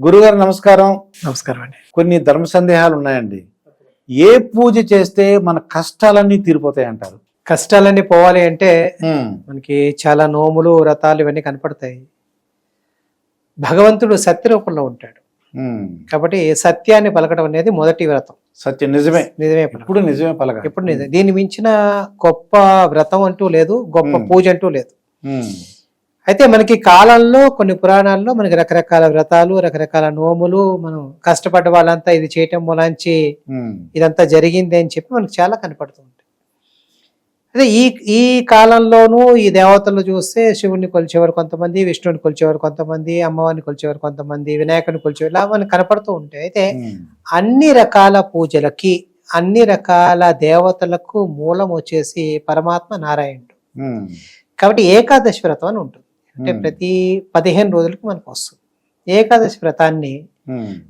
గురుగారు నమస్కారం. నమస్కారం అండి. కొన్ని ధర్మ సందేహాలు ఉన్నాయండి. ఏ పూజ చేస్తే మన కష్టాలన్నీ తీరిపోతాయి అంటారు? కష్టాలన్నీ పోవాలి అంటే మనకి చాలా నోములు వ్రతాలు ఇవన్నీ కనపడతాయి. భగవంతుడు సత్య రూపంలో ఉంటాడు కాబట్టి సత్యాన్ని పలకడం అనేది మొదటి వ్రతం. సత్యం నిజమే. నిజమే. ఇప్పుడు నిజమే పలక ఎప్పుడు నిజం. దీన్ని మించిన గొప్ప వ్రతం అంటూ లేదు గొప్ప. పూజ అంటూ లేదు. అయితే మనకి కాలంలో కొన్ని పురాణాల్లో మనకి రకరకాల వ్రతాలు రకరకాల నోములు మనం కష్టపడ్డ వాళ్ళంతా ఇది చేయటం మూలాంచి ఇదంతా జరిగింది అని చెప్పి మనకు చాలా కనపడుతూ ఉంటాయి. అదే ఈ ఈ కాలంలోనూ ఈ దేవతలు చూస్తే శివుణ్ణి కొలిచేవారు కొంతమంది విష్ణువుని కొలిచేవారు కొంతమంది అమ్మవారిని కొలిచేవారు కొంతమంది వినాయకుని కొలిచేవారు ఇలా మనకు కనపడుతూ ఉంటాయి. అయితే అన్ని రకాల పూజలకి అన్ని రకాల దేవతలకు మూలం వచ్చేసి పరమాత్మ నారాయణుడు. కాబట్టి ఏకాదశి వ్రతం అని ఉంటుంది. అంటే. ప్రతి పదిహేను రోజులకి మనకు వస్తుంది. ఏకాదశి వ్రతాన్ని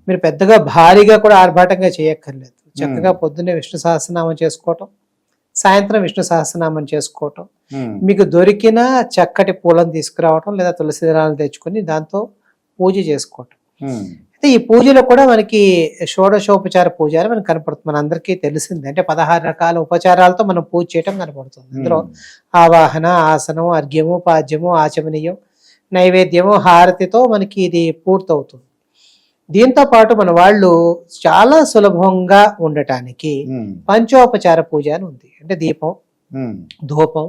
మీరు పెద్దగా భారీగా కూడా ఆర్భాటంగా చేయక్కర్లేదు. చక్కగా పొద్దున్నే విష్ణు సహస్రనామం చేసుకోవటం సాయంత్రం విష్ణు సహస్రనామం చేసుకోవటం మీకు దొరికిన చక్కటి పూలను తీసుకురావటం లేదా తులసి దళాలు తెచ్చుకొని దాంతో పూజ చేసుకోవటం. ఈ పూజలో కూడా మనకి షోడశోపచార పూజ అని మనకు కనపడుతుంది. మన అందరికీ తెలిసింది. అంటే పదహారు రకాల ఉపచారాలతో మనం పూజ చేయటం కనపడుతుంది. అందులో ఆవాహన ఆసనం అర్ఘ్యము పాద్యము ఆచమనీయం నైవేద్యము హారతితో మనకి ఇది పూర్తవుతుంది. దీంతో పాటు మన వాళ్ళు చాలా సులభంగా ఉండటానికి పంచోపచార పూజ అని ఉంది. అంటే దీపం ధూపం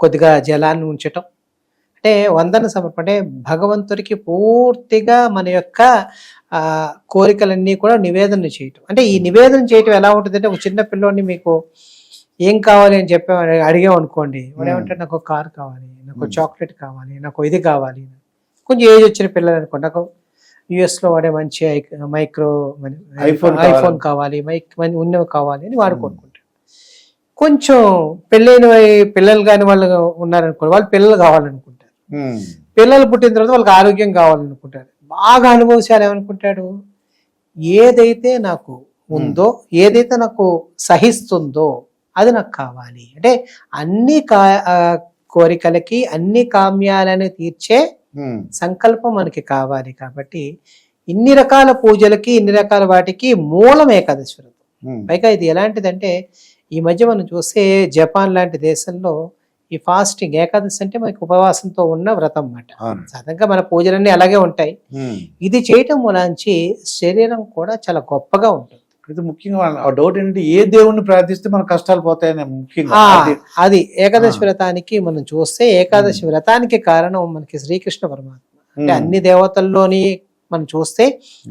కొద్దిగా జలాన్ని ఉంచటం. అంటే వందన సమర్పణ అంటే భగవంతుడికి పూర్తిగా మన యొక్క కోరికలన్నీ కూడా నివేదన చేయటం. అంటే ఈ నివేదన చేయటం ఎలా ఉంటుంది అంటే ఒక చిన్న పిల్లోని మీకు ఏం కావాలి అని చెప్పి అడిగాం అనుకోండి. ఏమంటే నాకు ఒక కార్ కావాలి నాకు. చాక్లెట్ కావాలి నాకు ఇది కావాలి. కొంచెం ఏజ్ వచ్చిన పిల్లలు అనుకోండి. నాకు యుఎస్లో వాడే మంచి మైక్రో ఐఫోన్ ఐఫోన్ కావాలి మైక్ ఉన్నవి కావాలి అని వాడు కొనుక్కుంటాడు కొంచెం పెళ్ళైన పిల్లలు కాని వాళ్ళు ఉన్నారనుకోండి వాళ్ళు పిల్లలు కావాలనుకుంటారు. పిల్లలు పుట్టిన తర్వాత వాళ్ళకి ఆరోగ్యం కావాలనుకుంటారు. బాగా అనుభవశాలు ఏమనుకుంటాడు? ఏదైతే నాకు ఉందో ఏదైతే నాకు సహిస్తుందో అది నాకు కావాలి. అంటే అన్ని కా కోరికలకి అన్ని కామ్యాలని తీర్చే సంకల్పం మనకి కావాలి కాబట్టి ఇన్ని రకాల పూజలకి ఇన్ని రకాల వాటికి మూలం ఏకాదశి వ్రతం. పైగా ఇది ఎలాంటిదంటే ఈ మధ్య మనం చూస్తే జపాన్ లాంటి దేశంలో ఈ ఫాస్టింగ్ ఏకాదశి అంటే మనకి ఉపవాసంతో ఉన్న వ్రతం అన్నమాట. సాధారణంగా మన పూజలన్నీ అలాగే ఉంటాయి. ఇది చేయటం మూలాంచి శరీరం కూడా చాలా గొప్పగా ఉంటుంది. ఇది ముఖ్యంగా డౌట్ ఏంటంటే ఏ దేవుణ్ణి ప్రార్థిస్తే మన కష్టాలు పోతాయని ముఖ్యంగా. అది. ఏకాదశి. వ్రతానికి మనం చూస్తే ఏకాదశి వ్రతానికి కారణం మనకి శ్రీకృష్ణ పరమాత్మ. అంటే. అన్ని దేవతల్లోని మనం చూస్తే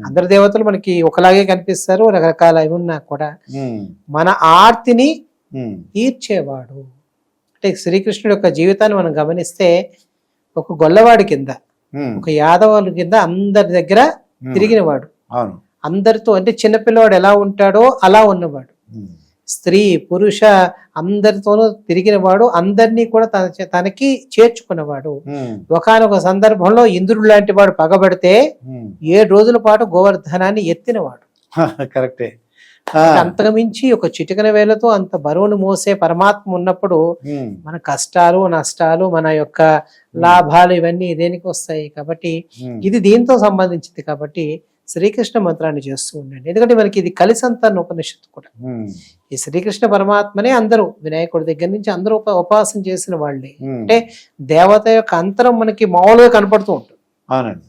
అందరి దేవతలు మనకి ఒకలాగే కనిపిస్తారు రకరకాల ఇవి ఉన్నా కూడా. మన ఆర్తిని. తీర్చేవాడు. అంటే శ్రీకృష్ణుడి యొక్క జీవితాన్ని మనం గమనిస్తే ఒక గొల్లవాడి కింద. ఒక యాదవుల కింద అందరి దగ్గర. తిరిగినవాడు అందరితో అంటే చిన్నపిల్లవాడు ఎలా ఉంటాడో అలా ఉన్నవాడు. స్త్రీ పురుష అందరితోనూ తిరిగినవాడు అందరినీ కూడా తన తనకి చేర్చుకున్నవాడు. ఒకనొక సందర్భంలో ఇంద్రుడు లాంటి వాడు పగబడితే. ఏడు రోజుల పాటు గోవర్ధనాన్ని ఎత్తినవాడు కరెక్టే ఆ. అంతకు మించి ఒక చిటికన వేలతో అంత బరువును మోసే పరమాత్మ ఉన్నప్పుడు. మన కష్టాలు నష్టాలు మన యొక్క లాభాలు ఇవన్నీ దేనికి వస్తాయి కాబట్టి. ఇది దీంతో సంబంధించింది కాబట్టి శ్రీకృష్ణ మంత్రాన్ని చేస్తూ ఉండండి ఎందుకంటే మనకి ఇది కలిసంతాన్ని ఉపనిషత్తు కూడా. ఈ శ్రీకృష్ణ పరమాత్మనే అందరూ వినాయకుడి దగ్గర నుంచి అందరూ ఉప ఉపాసన చేసిన వాళ్ళే. అంటే దేవత యొక్క అంతరం మనకి మామూలుగా కనపడుతూ ఉంటుంది అవునండి.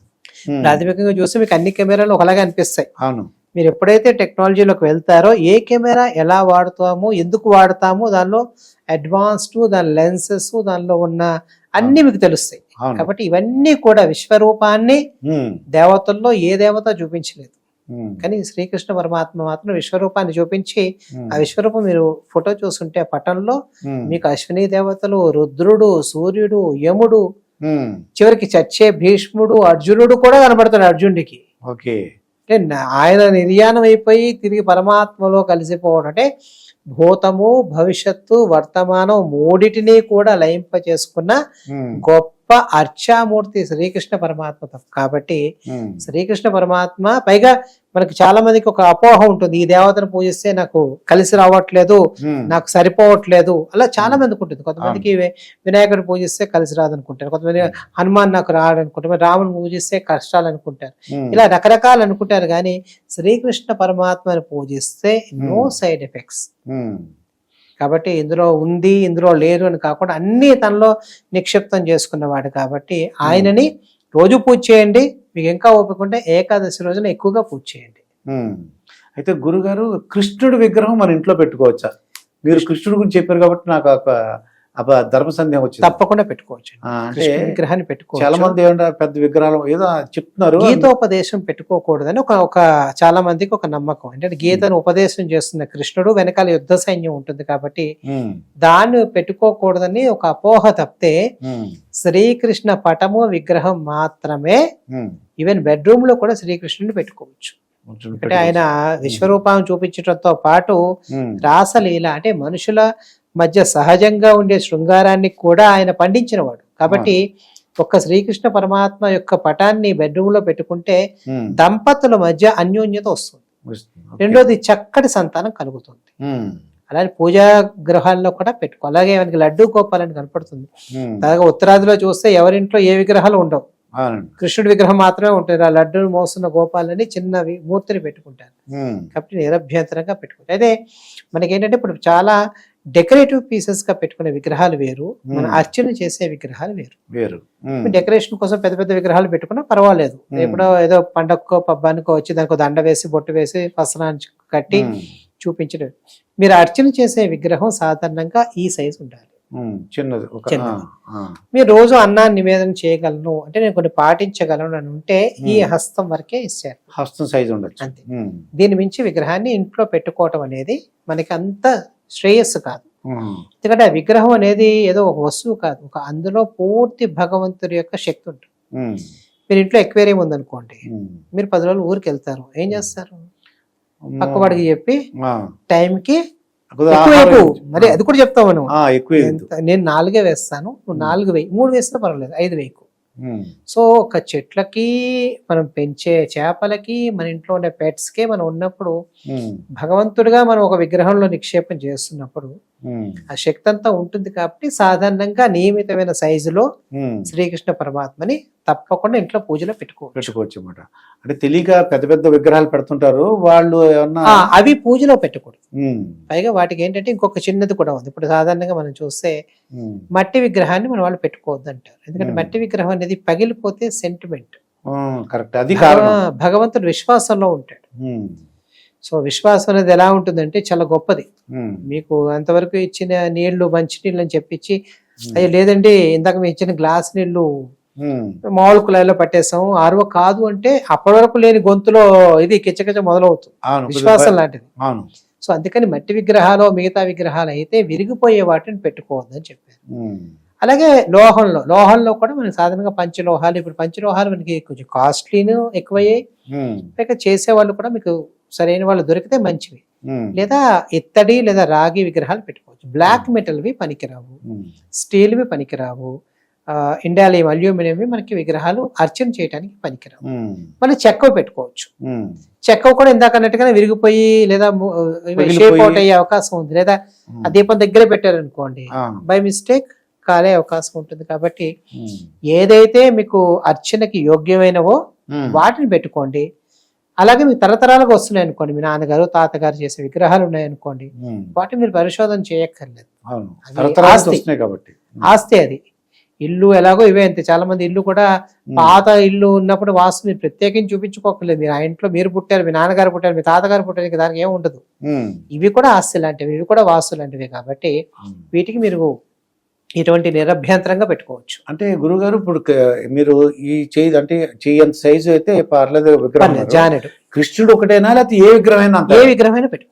ప్రాథమికంగా చూస్తే మీకు అన్ని కెమెరాలు ఒకలాగా అనిపిస్తాయి అవును మీరు ఎప్పుడైతే టెక్నాలజీలోకి వెళ్తారో ఏ కెమెరా ఎలా వాడుతామో ఎందుకు వాడతామో దానిలో అడ్వాన్స్డ్ దాని లెన్సెస్ దానిలో ఉన్న అన్ని మీకు తెలుస్తాయి కాబట్టి ఇవన్నీ కూడా విశ్వరూపాన్ని. దేవతల్లో ఏ దేవత చూపించలేదు. కానీ శ్రీకృష్ణ పరమాత్మ మాత్రం విశ్వరూపాన్ని చూపించి. ఆ విశ్వరూపం మీరు ఫోటో చూస్తుంటే పటంలో. మీకు అశ్విని దేవతలు రుద్రుడు సూర్యుడు యముడు. చివరికి చచ్చే భీష్ముడు అర్జునుడు కూడా కనబడతాడు అర్జునుడికి ఓకే అంటే ఆయన నిర్యాణం అయిపోయి తిరిగి పరమాత్మలో కలిసిపోవడం అంటే భూతము భవిష్యత్తు వర్తమానం మూడిటిని కూడా లయింప చేసుకున్న ఉమ్. గొప్ప అర్చామూర్తి శ్రీకృష్ణ పరమాత్మ తప్ప. కాబట్టి శ్రీకృష్ణ పరమాత్మ పైగా మనకి చాలా మందికి ఒక అపోహ ఉంటుంది. ఈ దేవతను పూజిస్తే నాకు కలిసి రావట్లేదు నాకు సరిపోవట్లేదు. అలా చాలా మందికి ఉంటుంది. కొంతమందికి వి- వినాయకుడిని పూజిస్తే కలిసి రాదనుకుంటారు. కొంతమంది హనుమాన్ నాకు రాడు అనుకుంటారు మరి రాముని పూజిస్తే కష్టాలు అనుకుంటారు ఇలా రకరకాలు అనుకుంటారు. కానీ శ్రీకృష్ణ పరమాత్మని పూజిస్తే నో సైడ్ ఎఫెక్ట్స్. కాబట్టి ఇందులో ఉంది ఇందులో లేరు అని కాకుండా అన్ని తనలో నిక్షిప్తం చేసుకున్నవాడు కాబట్టి ఆయనని రోజు పూజ చేయండి మీకు ఇంకా ఓపిక ఉంటే ఏకాదశి రోజున ఎక్కువగా పూజ చేయండి. ఉమ్. అయితే గురుగారు కృష్ణుడి విగ్రహం మన ఇంట్లో పెట్టుకోవచ్చా? మీరు కృష్ణుడి గురించి చెప్పారు కాబట్టి నాకు ఒక ధర్మ సందేహం వచ్చింది. తప్పకుండా పెట్టుకోవచ్చు. అంటే విగ్రహాన్ని చాలా పెట్టుకోవచ్చు. మంది ఏమంటారు పెద్ద విగ్రహాలు ఏదో చెప్తున్నారు. గీతోపదేశం పెట్టుకోకూడదని ఒక ఒక చాలా మందికి ఒక నమ్మకం. అంటే గీతను ఉపదేశం చేస్తున్న కృష్ణుడు వెనకాల యుద్ధ సైన్యం ఉంటుంది కాబట్టి దాన్ని పెట్టుకోకూడదని ఒక అపోహ తప్పితే శ్రీకృష్ణ పటము విగ్రహం మాత్రమే. ఈవెన్ బెడ్రూమ్లో కూడా శ్రీకృష్ణుని పెట్టుకోవచ్చు. అంటే ఆయన విశ్వరూపాన్ని చూపించడంతో పాటు రాసలీల అంటే మనుషుల మధ్య సహజంగా ఉండే శృంగారాన్ని కూడా ఆయన పండించినవాడు. కాబట్టి ఒక్క శ్రీకృష్ణ పరమాత్మ యొక్క పటాన్ని బెడ్రూమ్లో పెట్టుకుంటే దంపతుల మధ్య అన్యోన్యత వస్తుంది. రెండోది చక్కటి సంతానం కలుగుతుంది. అలాగే పూజా గృహాల్లో కూడా పెట్టుకో అలాగే మనకి లడ్డూ గోపాలని కనపడుతుంది. అలాగే ఉత్తరాదిలో చూస్తే ఎవరింట్లో ఏ విగ్రహాలు ఉండవు. కృష్ణుడి విగ్రహం మాత్రమే ఉంటుంది. ఆ లడ్డూను మోస్తున్న గోపాలని చిన్న మూర్తిని పెట్టుకుంటారు. కాబట్టి నిరభ్యంతరంగా పెట్టుకుంటారు. అయితే మనకి ఏంటంటే ఇప్పుడు చాలా డెకరేటివ్ పీసెస్గా పెట్టుకునే విగ్రహాలు వేరు మన. అర్చన చేసే విగ్రహాలు వేరు. వేరు. డెకరేషన్ కోసం పెద్ద పెద్ద విగ్రహాలు పెట్టుకున్నా పర్వాలేదు. ఎప్పుడో ఏదో పండగకో పబ్బానికో వచ్చి దానికి దండ వేసి బొట్టు వేసి పసనాన్ని కట్టి చూపించడం. మీరు అర్చన చేసే విగ్రహం సాధారణంగా ఈ సైజు ఉండాలి. చిన్నది. మీరు రోజు అన్నాన్ని నివేదన చేయగలను. అంటే నేను కొన్ని పాటించగలను అని ఉంటే ఈ. హస్తం వరకే ఇచ్చారు హస్తం సైజు ఉండొచ్చు. అంతే. దీని మించి విగ్రహాన్ని ఇంట్లో పెట్టుకోవటం అనేది మనకి అంత శ్రేయస్సు కాదు. ఎందుకంటే ఆ విగ్రహం అనేది ఏదో ఒక వస్తువు కాదు. ఒక అందులో పూర్తి భగవంతుడి యొక్క శక్తి ఉంటుంది. మీరు ఇంట్లో ఎక్వేరియం ఉందనుకోండి. మీరు పది రోజులు ఊరికి వెళ్తారు. ఏం చేస్తారు. పక్కవాడికి చెప్పి టైంకి ఎక్కువ. మరి అది కూడా చెప్తావు మనం. నేను నాలుగే వేస్తాను. నువ్వు నాలుగు వేయి. మూడు వేస్తే పర్వాలేదు. ఐదు వేయకు ఉమ్, సో ఒక చెట్లకి మనం పెంచే చేపలకి మన ఇంట్లో ఉండే pets కి మనం ఉన్నప్పుడు ఉమ్, భగవంతుడిగా మనం ఒక విగ్రహంలో నిక్షేపం చేస్తున్నప్పుడు ఆ శక్తి అంతా ఉంటుంది కాబట్టి సాధారణంగా నియమితమైన సైజులో. శ్రీకృష్ణ పరమాత్మని తప్పకుండా ఇంట్లో పూజలో పెట్టుకోవచ్చు. పెట్టుకోవచ్చు అన్నమాట. అంటే తెలియక పెద్ద పెద్ద విగ్రహాలు పెడుతుంటారు వాళ్ళు ఏమన్నా అవి పూజలో పెట్టకూడదు. పైగా వాటికి ఏంటంటే ఇంకొక చిన్నది కూడా ఉంది. ఇప్పుడు సాధారణంగా మనం చూస్తే మట్టి విగ్రహాన్ని మన వాళ్ళు పెట్టుకోవద్దు అంటారు. ఎందుకంటే. మట్టి విగ్రహం అనేది పగిలిపోతే సెంటిమెంట్ కరెక్ట్. అది భగవంతుడు విశ్వాసంలో ఉంటాడు. సో విశ్వాసం అనేది ఎలా ఉంటుందంటే చాలా గొప్పది. ఉమ్, మీకు అంతవరకు ఇచ్చిన నీళ్ళు మంచి నీళ్ళు అని చెప్పించి అయ్యో లేదండి ఇందాక మేము ఇచ్చిన గ్లాస్ నీళ్ళు ఉమ్, మామూలు కుళాయిలో పట్టేసాం ఆరువ కాదు అంటే అప్పటి వరకు లేని గొంతులో ఇది కిచ్చకిచ్చ మొదలవుతుంది. విశ్వాసం లాంటిది. సో అందుకని మట్టి విగ్రహాలు మిగతా విగ్రహాలు అయితే విరిగిపోయే వాటిని పెట్టుకోవద్దని చెప్పారు. అలాగే లోహంలో లోహంలో కూడా మనకి సాధారణంగా పంచలోహాలు ఇప్పుడు పంచలోహాలు మనకి కొంచెం కాస్ట్లీను ఎక్కువయ్యాయి. పైగా చేసే వాళ్ళు కూడా మీకు సరైన వాళ్ళు దొరికితే మంచివి. లేదా ఇత్తడి లేదా రాగి విగ్రహాలు పెట్టుకోవచ్చు. బ్లాక్ మెటల్వి పనికిరావు. స్టీల్వి పనికిరావు. ఇండాలియం అల్యూమినియంవి మనకి విగ్రహాలు అర్చన చేయడానికి పనికిరావు. మళ్ళీ చెక్కవి పెట్టుకోవచ్చు. ఉమ్, చెక్క కూడా ఇందాక అన్నట్టుగానే విరిగిపోయి లేదా. షేప్ అవుట్ అయ్యే అవకాశం ఉంది. లేదా ఆ దీపం దగ్గర పెట్టారనుకోండి బై మిస్టేక్ కాలే అవకాశం ఉంటుంది. కాబట్టి ఏదైతే మీకు అర్చనకి యోగ్యమైనవో వాటిని పెట్టుకోండి. అలాగే మీ తరతరాలుగా వస్తున్నాయి అనుకోండి. మీ నాన్నగారు తాతగారు చేసే విగ్రహాలు ఉన్నాయనుకోండి వాటిని మీరు పరిశోధన చేయక్కర్లేదు. కాబట్టి. ఆస్తి అది. ఇల్లు ఎలాగో ఇవే అంతే. చాలా మంది ఇల్లు కూడా పాత ఇల్లు ఉన్నప్పుడు వాస్తు మీరు ప్రత్యేకించి చూపించుకోకర్లేదు మీరు ఆ ఇంట్లో మీరు పుట్టారు మీ నాన్నగారు పుట్టారు మీ తాతగారు పుట్టారు ఇంకా దానికి ఏం ఉండదు. ఇవి కూడా ఆస్తి లాంటివి ఇవి కూడా వాస్తు లాంటివి కాబట్టి. వీటికి మీరు ఇటువంటి నిరభ్యంతరంగా పెట్టుకోవచ్చు. అంటే గురుగారు ఇప్పుడు మీరు ఈ చేయి అంటే అంత సైజు అయితే పర్లేదు విగ్రహం. జానెడు. కృష్ణుడు ఒకటేనా లేకపోతే ఏ విగ్రహం అయినా అంత ఏ విగ్రహమైనా పెట్టుకో